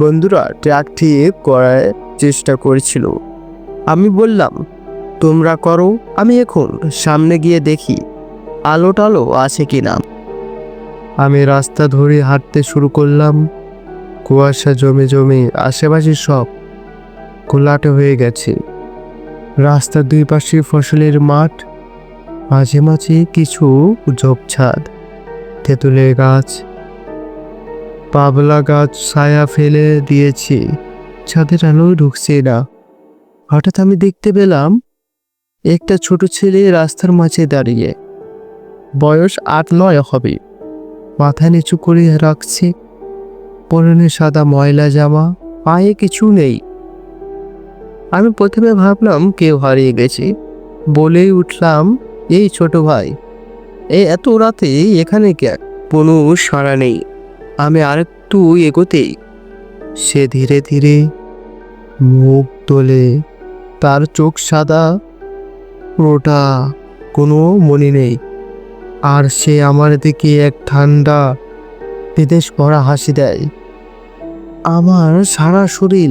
বন্ধুরা ট্র্যাক ঠিক করার চেষ্টা করেছিল। আমি বললাম, তোমরা করো, আমি এখন সামনে গিয়ে দেখি আলো টালো আছে কি না আমি রাস্তা ধরে হাঁটতে শুরু করলাম। কুয়াশা জমে জমে আশেপাশে সব গোলাটে হয়ে গেছে। রাস্তার দুই পাশে ফসলের মাঠ, মাঝে মাঝে কিছু ঝোপঝাড় তেঁতুলের গাছ পাবলা গাছ ছায়া ফেলে দিয়েছে। ছাদের আলো ঢুকছে না। হঠাৎ আমি দেখতে পেলাম, একটা ছোট ছেলে রাস্তার মাঝে দাঁড়িয়ে। বয়স আট নয় হবে। মাথা নিচু করে রাখছে। পরনে সাদা ময়লা জামা, পায়ে কিছু নেই। আমি প্রথমে ভাবলাম, কেউ হারিয়ে গেছে। বলেই উঠলাম, এই ছোট ভাই এই এত রাতে এখানে কে? কোনো সাড়া নেই। আমি আরেকটু এগোতেই সে ধীরে ধীরে মুখ তোলে। তার চোখ সাদা পুরোটা কোনো মনে নেই। আর সে আমার দিকে এক ঠান্ডা বিদেশ ভরা হাসি দেয়। আমার সারা শরীর